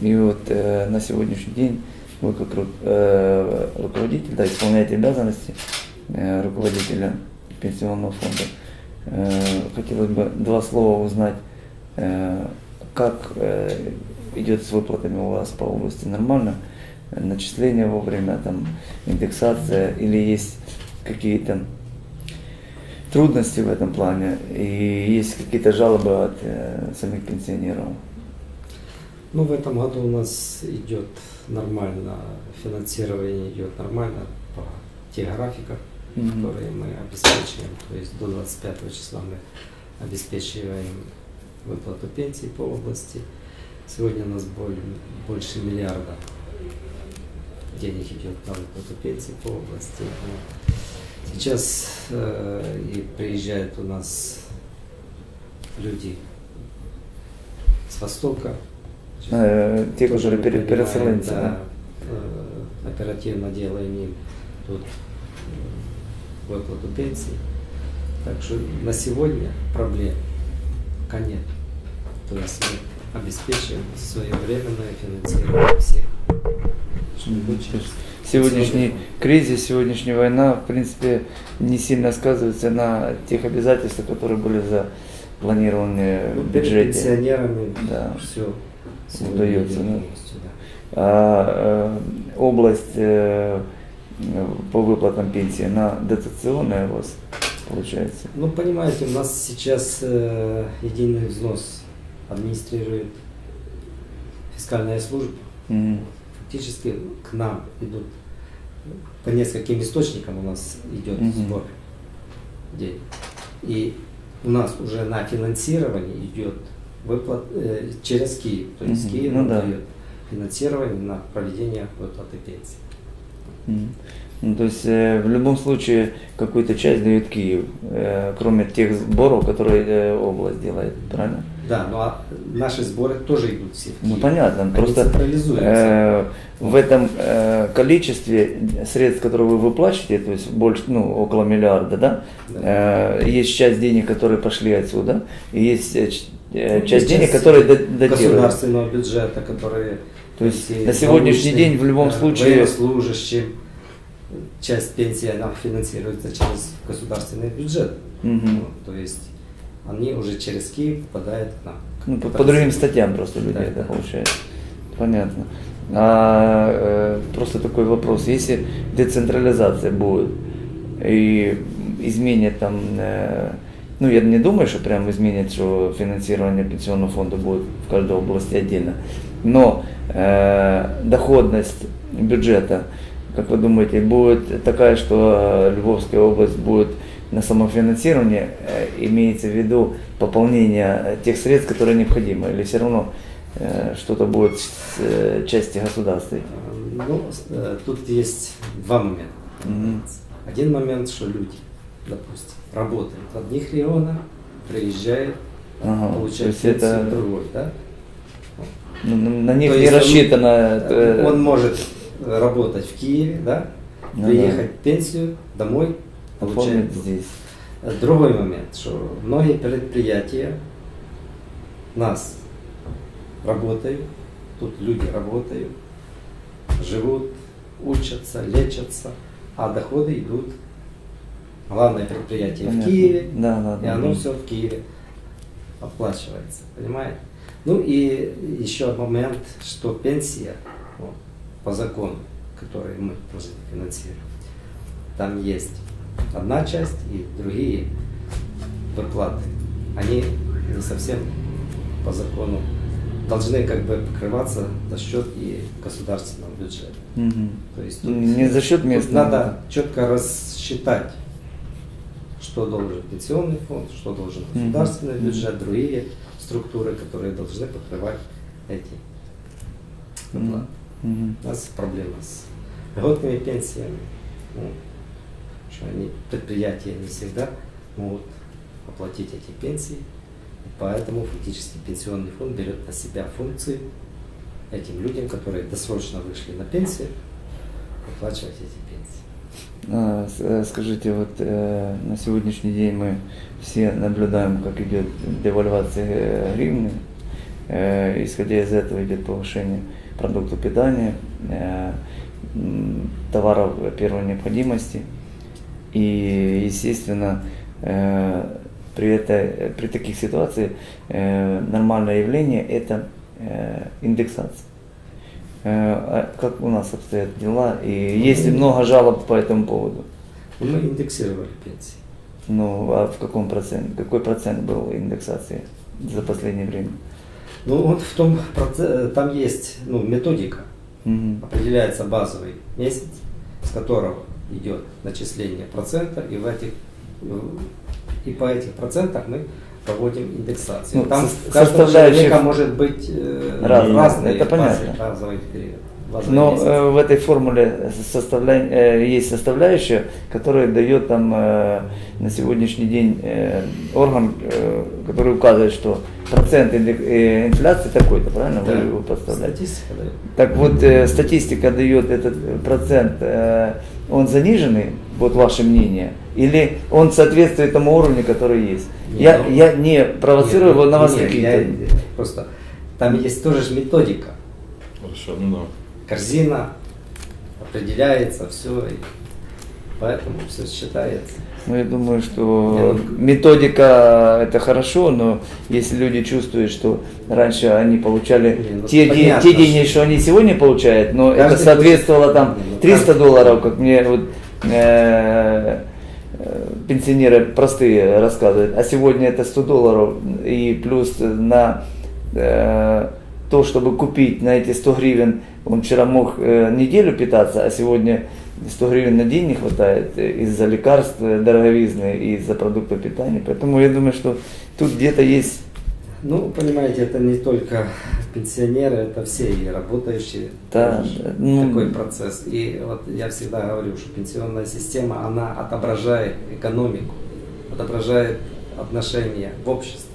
И вот э, на сегодняшний день вы как ру- э, руководитель, да, исполняете обязанности э, руководителя пенсионного фонда. Э, хотелось бы два слова узнать, э, как э, идет с выплатами у вас по области нормально, начисления вовремя, там, индексация или есть какие-то трудности в этом плане и есть какие-то жалобы от э, самих пенсионеров. Ну, в этом году у нас идет нормально, финансирование идет нормально по тех графиках, Мгм. которые мы обеспечиваем. То есть до 25 числа мы обеспечиваем выплату пенсий по области. Сегодня у нас более, больше миллиарда денег идет на выплату пенсий по области. Сейчас э, и приезжают у нас люди с Востока. Те, Тоже которые мы пере- принимаем, переселенцы, да, э, оперативно делаем им тут э, выплату пенсии. Так что на сегодня проблем нет. То есть мы обеспечиваем своевременное финансирование всех. Сегодняшний кризис, сегодняшняя война, в принципе, не сильно сказывается на тех обязательствах, которые были запланированы Ну, в бюджете. пенсионерами Да. все Удается, да. А область по выплатам пенсии, она дотационная у вас получается? Ну, понимаете, у нас сейчас э, единый взнос администрирует фискальная служба. Мгм. Фактически к нам идут по нескольким источникам у нас идет Мгм. сбор денег. И у нас уже на финансирование идет выплат э, через Киев. То есть Мгм. Киев Ну да. дает финансирование на проведение выплаты пенсии. Мгм. Ну, то есть э, в любом случае какую-то часть дает Киев, э, кроме тех сборов, которые э, область делает, правильно? Да, ну а наши сборы тоже идут все в Ну Киев. понятно, Они просто э, в этом э, количестве средств, которые вы выплачиваете, то есть больше, ну, около миллиарда, да, Да. э, есть часть денег, которые пошли отсюда, и есть э, Ну, часть есть денег, часть которые до- датируют. государственного бюджета, которые То есть на сегодняшний день в любом э, случае- военнослужащим часть пенсии она финансируется через государственный бюджет. Мгм. Вот, то есть они уже через Киев попадают к нам. Ну, по, по другим статьям просто люди Да, это да. получается. Понятно. А, э, просто такой вопрос. Если децентрализация будет и изменит там, э, ну я не думаю, что прям изменит, что финансирование пенсионного фонда будет в каждой области отдельно, но э, доходность бюджета, как вы думаете, будет такая, что Львовская область будет на самофинансирование, э, имеется в виду пополнение тех средств, которые необходимы, или все равно э, что-то будет с э, части государства? Ну, э, тут есть два момента. Мгм. Один момент, что люди, допустим, работают в одних регионах, приезжают, Ага, то получают есть пенсию это- другой, да? Ну, На, на них То не есть он- рассчитано. э, Он может работать в Киеве, да, Ну приехать пенсию домой, получать. здесь. Другой момент, что многие предприятия нас работают, тут люди работают, живут, учатся, лечатся, а доходы идут. Главное предприятие в Понятно. Киеве, Да, да, и да. оно все в Киеве оплачивается, понимаете? Ну и еще момент, что пенсия вот, по закону, который мы должны финансировать, там есть одна часть и другие выплаты. Они не совсем по закону должны как бы покрываться за счет и государственного бюджета. Мгм. То есть Не за счет тут местного. надо четко рассчитать, что должен пенсионный фонд, что должен государственный Мгм. бюджет, другие структуры, которые должны покрывать эти выплаты. Мгм. У нас проблема с льготными пенсиями, ну, что они, предприятия не всегда могут оплатить эти пенсии, поэтому фактически пенсионный фонд берет на себя функции этим людям, которые досрочно вышли на пенсию, оплачивать эти пенсии. А, э, Скажите, вот э, на сегодняшний день мы все наблюдаем, как идет девальвация э, гривны. исходя из этого идет повышение продуктов питания, товаров первой необходимости. И, естественно, при, этой, при таких ситуациях нормальное явление – это индексация. Э, а как у нас обстоят дела? И есть ли много жалоб по этому поводу? Мы индексировали пенсии. Ну, а в каком проценте? Какой процент был индексации за последнее время? Ну вот в том там есть ну, методика, Мгм. определяется базовый месяц, с которого идет начисление процента, и в этих и по этих процентах мы проводим индексацию. Ну, Там со- каждого человека может быть э, разные, разные это понятно. базовый период, Но э, в этой формуле составля- э, есть составляющая, которая дает там э, на сегодняшний день э, орган, э, который указывает, что процент э, инфляции такой-то, правильно? Да. Вы его подставляете? Статистика дает. Так вот, э, статистика дает этот процент, э, он заниженный, вот ваше мнение, или он соответствует тому уровню, который есть? Нет, я, ну- я не провоцирую Нет, его на вас нет, какие-то... я- Просто там есть тоже ж методика. Хорошо, ну да. Корзина определяется, все. Поэтому все считается. Ну, я думаю, что ну- методика это хорошо, но если люди чувствуют, что раньше они получали ну, те, понятно, те деньги, что- что они сегодня получают, но это соответствовало там Не, ну, 300 каждый- долларов, как мне вот э, пенсионеры простые рассказывают, а сегодня это 100 долларов и плюс на э, то, чтобы купить на эти 100 гривен, он вчера мог э, неделю питаться, а сегодня 100 гривен на день не хватает из-за лекарств дороговизны и из-за продуктов питания. Поэтому я думаю, что тут где-то есть Ну, понимаете, это не только пенсионеры, это все и работающие. Да, да, ну- такой процесс. И вот я всегда говорю, что пенсионная система, она отображает экономику, отображает отношения в обществе.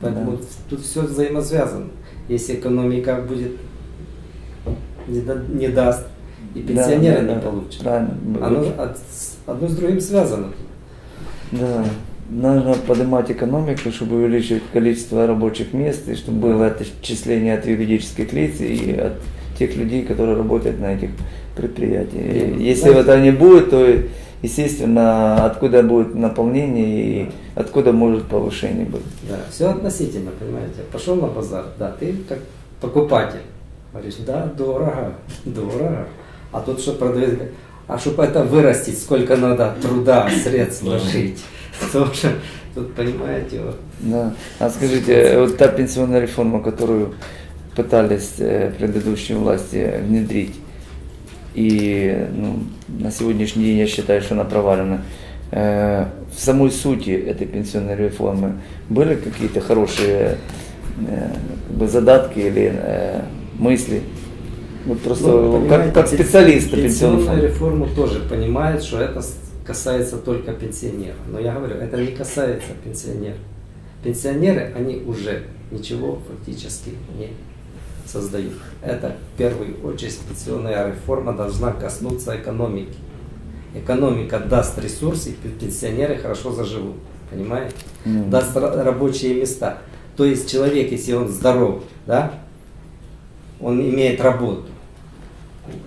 Поэтому Да. тут все взаимосвязано. Если экономика будет не, да- не даст, и Да, пенсионеры да, не да, получат. Правильно. Оно от- одно с другим связано. Да. Нужно поднимать экономику, чтобы увеличивать количество рабочих мест, и чтобы было отчисление от юридических лиц и от тех людей, которые работают на этих предприятиях. Не, Если знаете- этого не будет, то, естественно, откуда будет наполнение и откуда может повышение быть. Да, все относительно, понимаете. Пошел на базар, да, ты как покупатель. Говоришь, да, дорого, дорого. А тут что продавец а чтобы это вырастить, сколько надо труда, средств Да. Вложить. Тоже, тут понимаете, вот. Да. А скажите, вот та пенсионная реформа, которую пытались э, предыдущие власти внедрить, и ну, на сегодняшний день я считаю, что она провалена. Э, В самой сути этой пенсионной реформы были какие-то хорошие э, как бы задатки или мысли? Вот просто Ну, как, как пенсионного Пенсионную фонда. реформу тоже понимают, что это касается только пенсионеров. Но я говорю, это не касается пенсионеров. Пенсионеры, они уже ничего фактически не создают. Это в первую очередь пенсионная реформа должна коснуться экономики. Экономика даст ресурсы, пенсионеры хорошо заживут. Понимаете? Мгм. Даст ра- рабочие места. То есть человек, если он здоров, да, он имеет работу,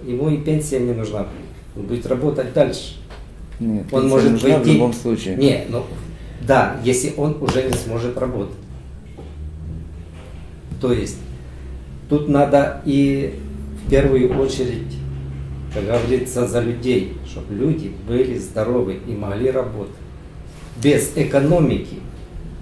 ему и пенсия не нужна. Он будет работать дальше. Нет, Он может нужна в войти. любом случае. Не, ну да, если он уже не сможет работать. То есть тут надо и в первую очередь, как говорится, за людей, чтобы люди были здоровы и могли работать. Без экономики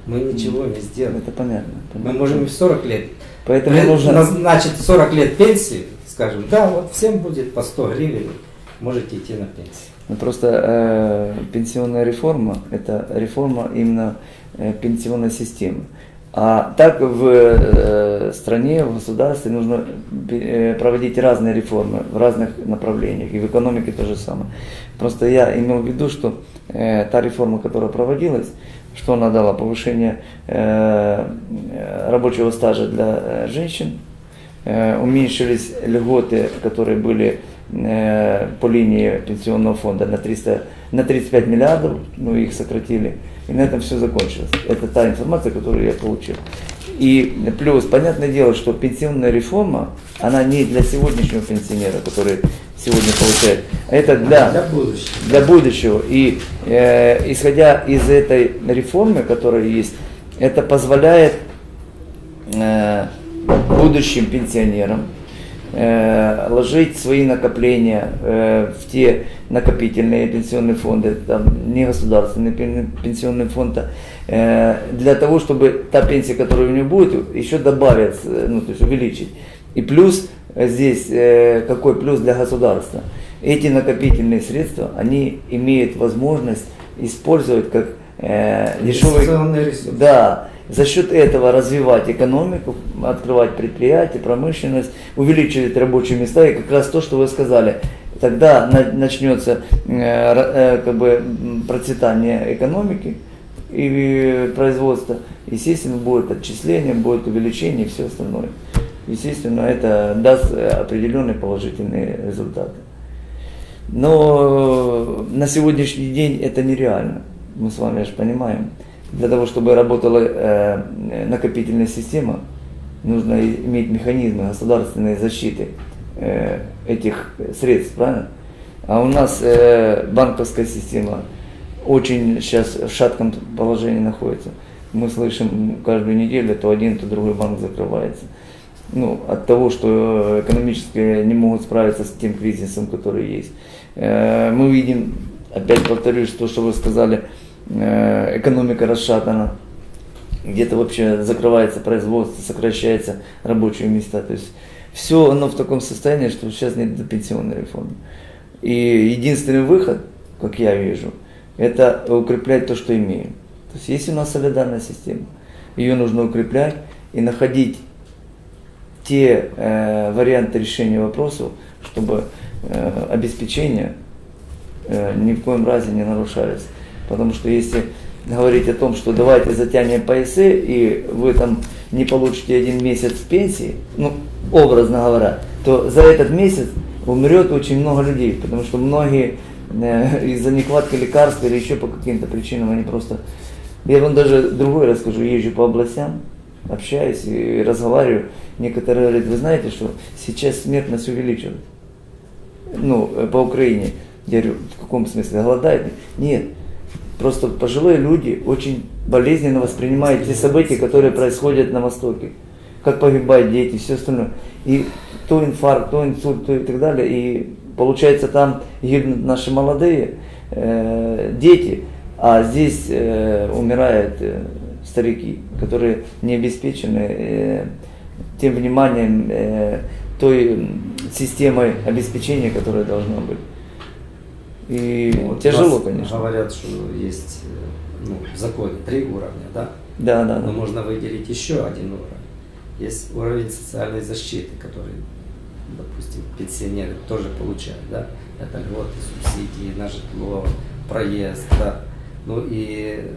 мы ничего не сделаем. Это понятно. Мы понятно. можем и в 40 лет Поэтому Э, нужно... назначить 40 лет пенсии, скажем, да, вот всем будет по 100 гривен, можете идти на пенсию. Ну, Просто э, пенсионная реформа – это реформа именно э, пенсионной системы. А так в э, стране, в государстве нужно э, проводить разные реформы в разных направлениях, и в экономике то же самое. Просто я имел в виду, что э, та реформа, которая проводилась, что она дала? Повышение э, рабочего стажа для э, женщин, Э, уменьшились льготы, которые были по линии пенсионного фонда на, 300, на 35 миллиардов, ну их сократили, и на этом все закончилось. Это та информация, которую я получил. И плюс, понятное дело, что пенсионная реформа, она не для сегодняшнего пенсионера, который сегодня получает, а это для, Для будущего. для будущего. И э, исходя из этой реформы, которая есть, это позволяет э, будущим пенсионерам э, ложить свои накопления э, в те накопительные пенсионные фонды, там, не государственный пен- пенсионный фонд, э, для того, чтобы та пенсия, которая у него будет, еще добавить, э, ну, то есть увеличить. И плюс э, здесь, э, какой плюс для государства? Эти накопительные средства, они имеют возможность использовать как э, ресурс. Да, за счет этого развивать экономику, открывать предприятия, промышленность, увеличивать рабочие места и как раз то, что вы сказали. Тогда на- начнется э, э, как бы, процветание экономики и производства. Естественно, будет отчисление, будет увеличение и все остальное. Естественно, это даст э, определенные положительные результаты. Но на сегодняшний день это нереально. Мы с вами же понимаем. Для того, чтобы работала э, накопительная система, нужно иметь механизмы государственной защиты э, этих средств, правильно? А у нас э, банковская система очень сейчас в шатком положении находится. Мы слышим каждую неделю, то один, то другой банк закрывается. Ну, от того, что экономически не могут справиться с тем кризисом, который есть. Э, Мы видим, опять повторюсь, то, что вы сказали, э, экономика расшатана, где-то вообще закрывается производство, сокращаются рабочие места. То есть все оно в таком состоянии, что сейчас нет до пенсионной реформы. И единственный выход, как я вижу, это укреплять то, что имеем. То есть есть у нас солидарная система, ее нужно укреплять и находить те э, варианты решения вопросов, чтобы э, обеспечение ни в коем разе не нарушались. Потому что если говорить о том, что давайте затянем поясы, и вы там не получите один месяц пенсии, ну, образно говоря, то за этот месяц умрет очень много людей, потому что многие э, из-за нехватки лекарств или еще по каким-то причинам они просто... Я вам даже другой расскажу, езжу по областям, общаюсь и разговариваю. Некоторые говорят, вы знаете, что сейчас смертность увеличилась ну, э, по Украине. Я говорю, в каком смысле, голодают? Нет, просто пожилые люди очень болезненно воспринимают те события, которые происходят на Востоке. Как погибают дети, все остальное. И то инфаркт, то инсульт, то и так далее. И получается там гибнут наши молодые э, дети, а здесь э, умирают э, старики, которые не обеспечены э, тем вниманием, э, той системой обеспечения, которая должна быть. И Вот тяжело, конечно. Говорят, что есть э, ну, в законе три уровня, да? Да, да, Но да. можно выделить еще один уровень. Есть уровень социальной защиты, который, допустим, пенсионеры тоже получают, да? Это льготы, субсидии на житло, проезд, да. Ну и э,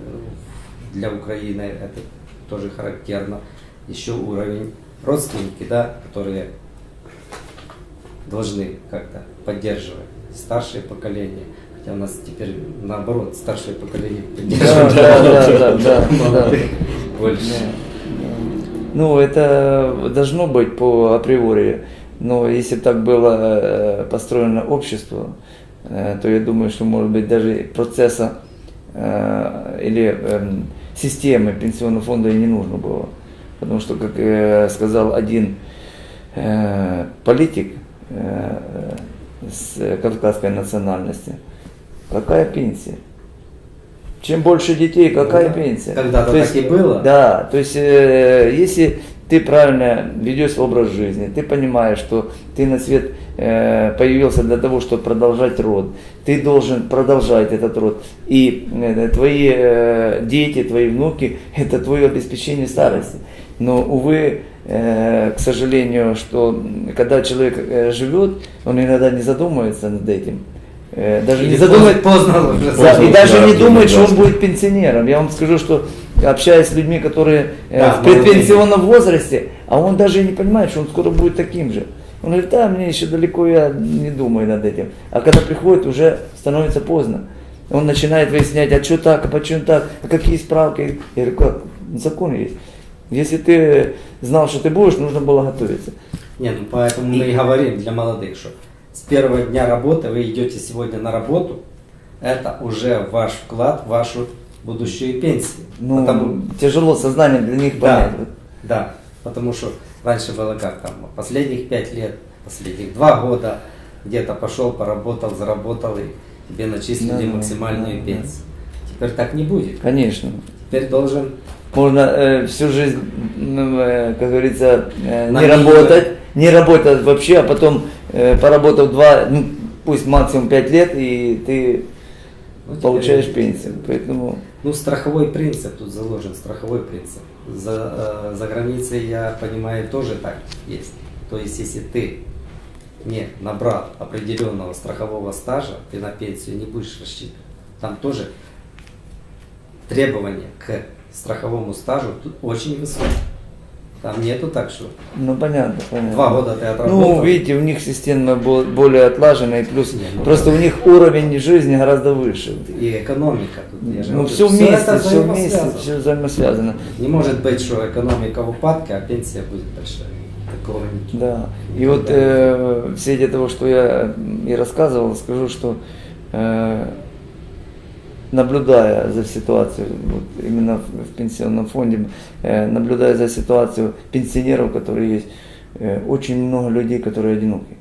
для Украины это тоже характерно. Еще уровень родственники, да, которые должны как-то поддерживать старшее поколение. Хотя у нас теперь наоборот, старшее поколение поддерживает. да, да, да, да, больше. Ну, это должно быть по априори. Но если бы так было э, построено общество, э, то я думаю, что, может быть, даже процесса э, или эм, системы пенсионного фонда и не нужно было. Потому что, как сказал один политик с кавказской национальности, какая пенсия? Чем больше детей, какая да. пенсия? Когда-то То так и было. Да, то есть э, если ты правильно ведешь образ жизни, ты понимаешь, что ты на свет э, появился для того, чтобы продолжать род, ты должен продолжать этот род. И э, твои э, дети, твои внуки – это твое обеспечение старости. Но, увы, э, к сожалению, что когда человек э, живет, он иногда не задумывается над этим. Э, даже не задумывается, поздно уже да, Поздно, и даже да, не думает, что он будет пенсионером. Я вам скажу, что общаясь с людьми, которые э, Да, в предпенсионном возрасте, а он даже не понимает, что он скоро будет таким же. Он говорит, да, мне еще далеко, я не думаю над этим. А когда приходит, уже становится поздно. Он начинает выяснять, а что так, а почему так, а какие справки. Я говорю, как? Закон есть. Если ты знал, что ты будешь, нужно было готовиться. Не, ну поэтому мы и говорим для молодых, что с первого дня работы вы идете сегодня на работу, это уже ваш вклад в вашу будущую пенсию. Ну, Потому- тяжело сознание для них Да, понять. да, потому что раньше было как там, последних пять лет, последних два года где-то пошел, поработал, заработал и тебе начислили Да, да, максимальную да, да. пенсию. Теперь так не будет. Конечно. Теперь должен Можно э, всю жизнь, ну, э, как говорится, э, не работать, не работать вообще, а потом э, поработав два, ну, пусть максимум пять лет, и ты ну, получаешь пенсию. Поэтому Ну, страховой принцип тут заложен, страховой принцип. За, э, за границей, я понимаю, тоже так есть. То есть, если ты не набрал определенного страхового стажа, ты на пенсию не будешь рассчитывать. Там тоже требования к страховому стажу очень высокие. Там нету так, что Ну понятно, понятно. два года ты отработал. Ну, видите, у них система бо- более отлажена, и плюс Не, ну, просто у них уровень жизни гораздо выше. И экономика тут, я Ну, все вместе, все вместе, все взаимосвязано. Не может быть, что экономика в упадке, а пенсия будет большая. Такого. Да. И вот э, в свете того, что я и рассказывал, скажу, что э, наблюдая за ситуацией, вот именно в, пенсионном фонде, э, наблюдая за ситуацией пенсионеров, которые есть, э, очень много людей, которые одиноки.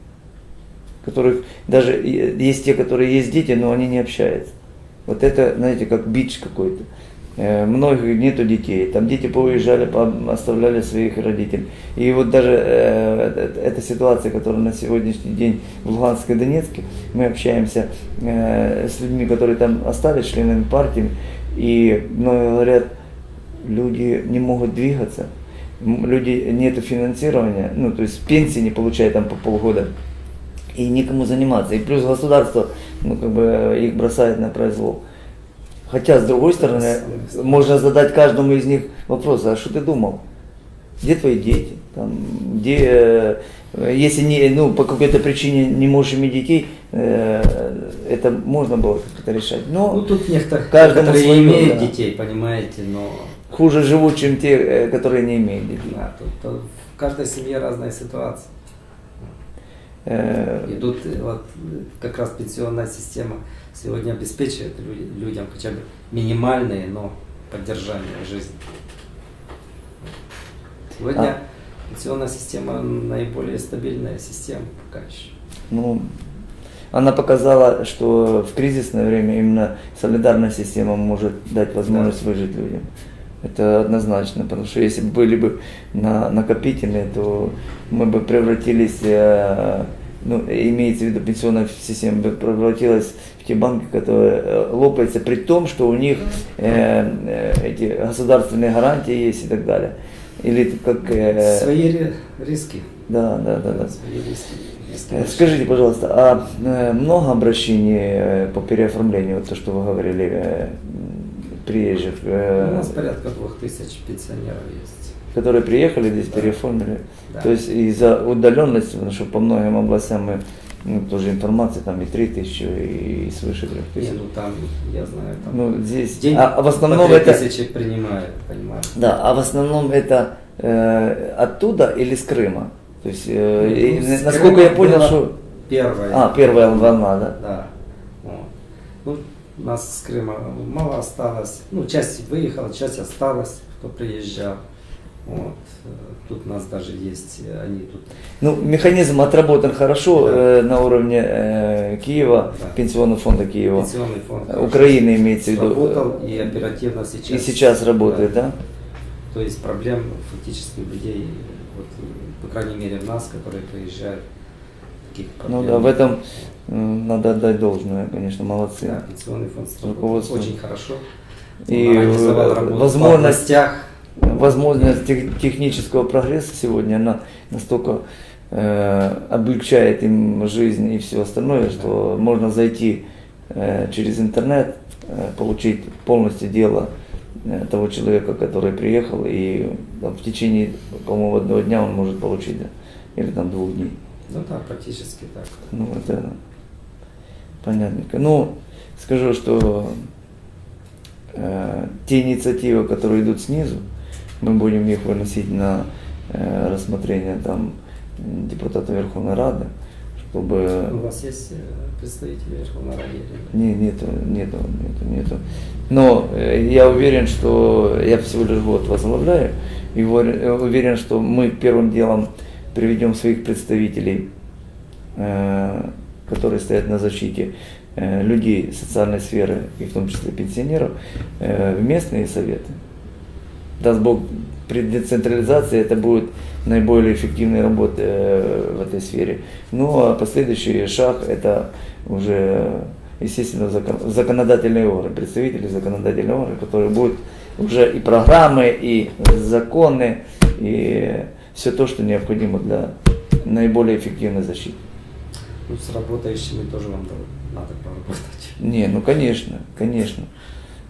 Которых даже есть те, которые есть дети, но они не общаются. Вот это, знаете, как бич какой-то. Многих нету детей, там дети поуезжали, по- оставляли своих родителей. И вот даже эта ситуация, которая на сегодняшний день в Луганске и Донецке, мы общаемся с людьми, которые там остались членами партии, и многие говорят, люди не могут двигаться, люди нету финансирования, ну то есть пенсии не получают там по полгода, и никому заниматься. И плюс государство, ну как бы их бросает на произвол. Хотя, с другой стороны, можно задать каждому из них вопрос, а что ты думал? Где твои дети? Там, где, э, если не, ну, по какой-то причине не можешь иметь детей, э, это можно было как-то решать. Но Ну тут некоторые, каждому которые имеют да. детей, понимаете, но хуже живут, чем те, э, которые не имеют детей. да, тут, тут в каждой семье разная ситуация. Э, И тут э, вот э, как раз пенсионная система сегодня обеспечивает лю- людям хотя бы минимальные, но поддержание жизни. Сегодня А. пенсионная система наиболее стабильная система пока еще. Ну, она показала, что в кризисное время именно солидарная система может дать возможность выжить людям. Это однозначно, потому что если бы были бы на, накопительные, то мы бы превратились, э, ну, имеется в виду пенсионная система, бы превратилась в те банки, которые э, лопаются, при том, что у них э, э, эти государственные гарантии есть и так далее. Или как... э, Свои ри- риски. Да, да, да, да. Свои риски. Скажите, пожалуйста, а много обращений по переоформлению, вот то, что вы говорили, приезжих, э, У нас порядка двух тысяч пенсионеров есть. которые приехали здесь, Да. переоформили? Да. То есть из-за удаленности, потому что по многим областям мы, ну, тоже информация, там и 3 тысячи, и свыше 3 Не, ну там, я знаю, там Ну, здесь, день а, а в основном по 3 это, принимают, понимаете. да, а в основном это э, оттуда или с Крыма? То есть, э, Ну, и, насколько Крыма я понял, что... Первая. А, первая волна, да? Да. У нас с Крыма мало осталось. Ну, часть выехала, часть осталась, кто приезжал. Вот. Тут у нас даже есть, они тут Ну, механизм отработан хорошо Да. э, на уровне э, Киева, Да. Пенсионного фонда Киева. пенсионный фонд. Украины имеется в виду. Работал э, и оперативно сейчас. И сейчас работает, да? То есть проблем фактически у людей, вот, по крайней мере, у нас, которые приезжают, таких проблем. Ну да, в этом э, надо отдать должное, конечно, молодцы. Да, пенсионный фонд Руководство. очень хорошо. И, э, работу возможность- тех- технического прогресса сегодня, она настолько э, облегчает им жизнь и все остальное, что можно зайти э, через интернет, э, получить полностью дело э, того человека, который приехал, и там, в течение, по-моему, одного дня он может получить, да, или там двух дней. Ну да, практически так. Ну, это понятненько. Ну, скажу, что э, те инициативы, которые идут снизу, мы будем их выносить на э, рассмотрение там депутата Верховной Рады, чтобы... У вас есть э, представители Верховной Рады? нет? Не, нету, нету, нету, нету. Но э, я уверен, что я всего лишь год возглавляю, и э, уверен, что мы первым делом приведем своих представителей, э, которые стоят на защите э, людей социальной сферы, и в том числе пенсионеров, э, в местные советы. Даст Бог, при децентрализации это будет наиболее эффективной работа э, в этой сфере. Ну а последующий шаг это уже, естественно, закон- законодательные органы, представители законодательного органа, которые будут уже и программы, и законы, и все то, что необходимо для наиболее эффективной защиты. Ну, с работающими тоже вам надо поработать. Не, ну конечно, конечно.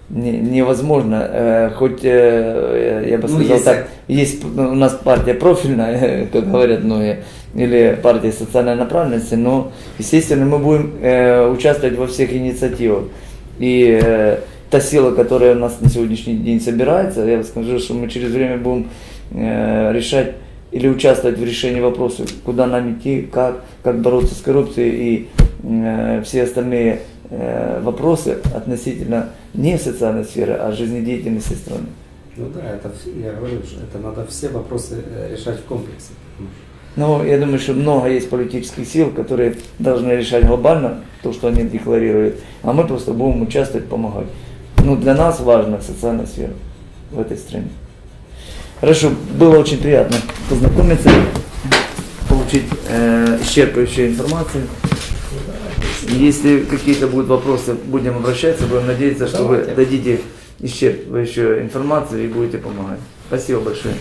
Не- невозможно, э, хоть э, я бы Ну, сказал если- так, есть ну, у нас партия профильная, как говорят многие, или партия социальной направленности, но, естественно, мы будем э, участвовать во всех инициативах. И э, та сила, которая у нас на сегодняшний день собирается, я скажу, что мы через время будем э, решать или участвовать в решении вопросов, куда нам идти, как, как бороться с коррупцией и э, все остальные э, вопросы относительно не социальной сферы, а жизнедеятельности страны. Ну да, это, я говорю, что это надо все вопросы э, решать в комплексе. Но я думаю, что много есть политических сил, которые должны решать глобально то, что они декларируют, а мы просто будем участвовать, помогать. Ну, для нас важна социальная сфера в этой стране. Хорошо, было очень приятно познакомиться, получить э, исчерпывающую информацию. Если какие-то будут вопросы, будем обращаться, будем надеяться, что вы Давайте. дадите исчерпывающую информацию и будете помогать. Спасибо большое.